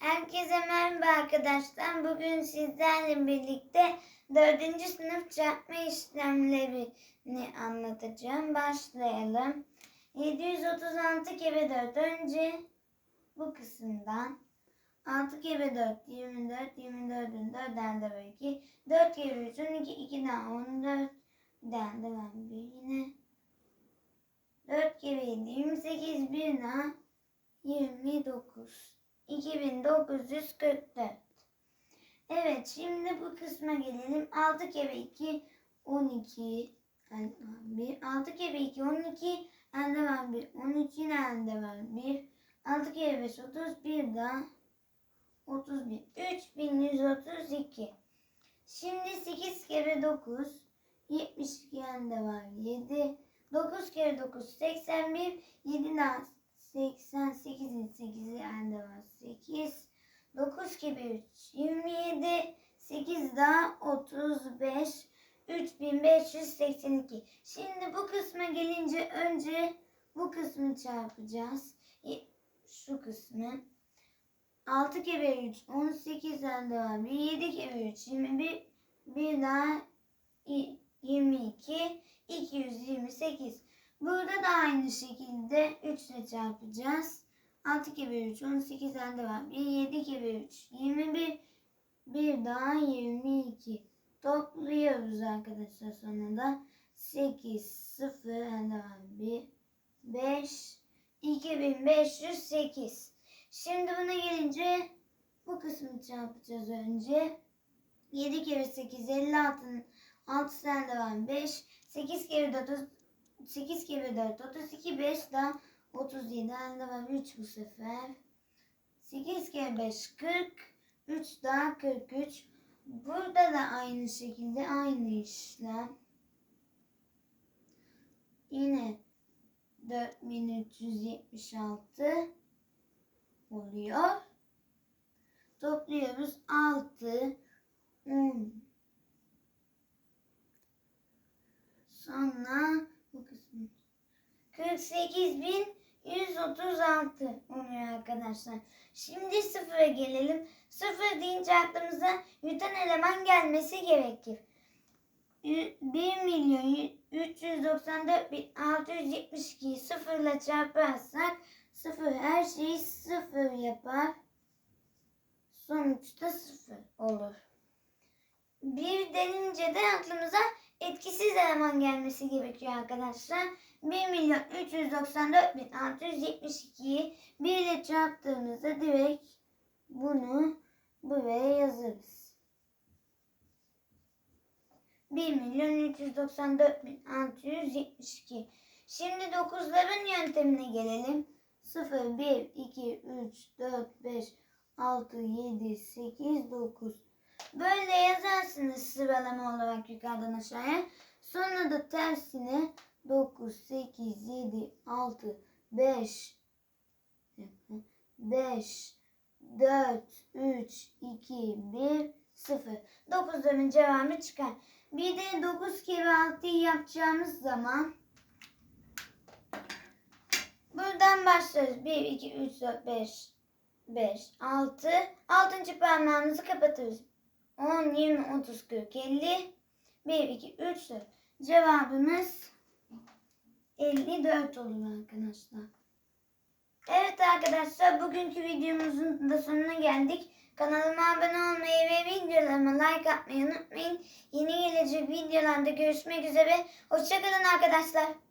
Herkese merhaba arkadaşlar. Bugün sizlerle birlikte 4. sınıf çarpma işlemlerini anlatacağım. Başlayalım. 736 kere 4 önce bu kısımdan 6 kere 4 24 24'ün 4 elde var 2 4 kere 3 12 2 daha 14 bir elde var 1 yine 4 kere 7 28 bir daha 29 2944 Evet şimdi bu kısma gelelim. 6 kere 2 12 elde var 1 6 kere 2 12 elde var 1 13 yine elde var 1 6 kere 5 31 daha 31 3132 Şimdi 8 kere 9 72 elde var 7 9 kere 9 81 7 daha 88'in 8'i elde var 8 9 kere 3 27 8 daha 35 3582 Şimdi bu kısma gelince önce bu kısmı çarpacağız. Şu kısmı. 6 kere 3 18 elde var. 1 7 kere 3 21 bir daha y- 22 228 Burada da aynı şekilde 3 ile çarpacağız. 6 kere 3 18 elde var. 1 7 kere 3 21 bir. Daha 22 topluyoruz arkadaşlar sonunda. 8 0 elde var. 1 5 2508 Şimdi buna gelince bu kısmı çarpacağız önce. 7 kere 8 56'nın 6 elde var. 5 8 kere 4 8 kere 4 32 5 daha 37 elde var 3 bu sefer. 8 kere 5 40 3 daha 43. Burada da aynı şekilde aynı işlem. Yine 4376 oluyor. Topluyoruz 6 10 Sonra 48.136 oluyor arkadaşlar. Şimdi sıfıra gelelim. Sıfır deyince aklımıza yutan eleman gelmesi gerekir. 1 milyon 394 bin 672'yi sıfırla çarparsak sıfır her şeyi sıfır yapar. Sonuçta sıfır olur. Bir denince de aklımıza etkisiz eleman gelmesi gerekiyor arkadaşlar. 1 milyon 394 bin 672'yi 1 ile çarptığımızda direkt bunu buraya yazarız. 1 milyon 394 bin 672. Şimdi 9'ların yöntemine gelelim. 0, 1, 2, 3, 4, 5, 6, 7, 8, 9. Böyle yazarsınız sıralama olarak yukarıdan aşağıya. Sonra da tersine 9, 8, 7, 6, 5, 5, 4, 3, 2, 1, 0. 9'ların cevabı çıkar. Bir de 9 kere 6'yı yapacağımız zaman buradan başlarız. 1, 2, 3, 4, 5, 5, 6. 6. parmağımızı kapatırız. 10, 20, 30, 40, 50. 1, 2, 3, 4. Cevabımız 54 oluyor arkadaşlar. Evet arkadaşlar bugünkü videomuzun da sonuna geldik. Kanalıma abone olmayı ve videolarıma like atmayı unutmayın. Yeni gelecek videolarda görüşmek üzere. Hoşçakalın arkadaşlar.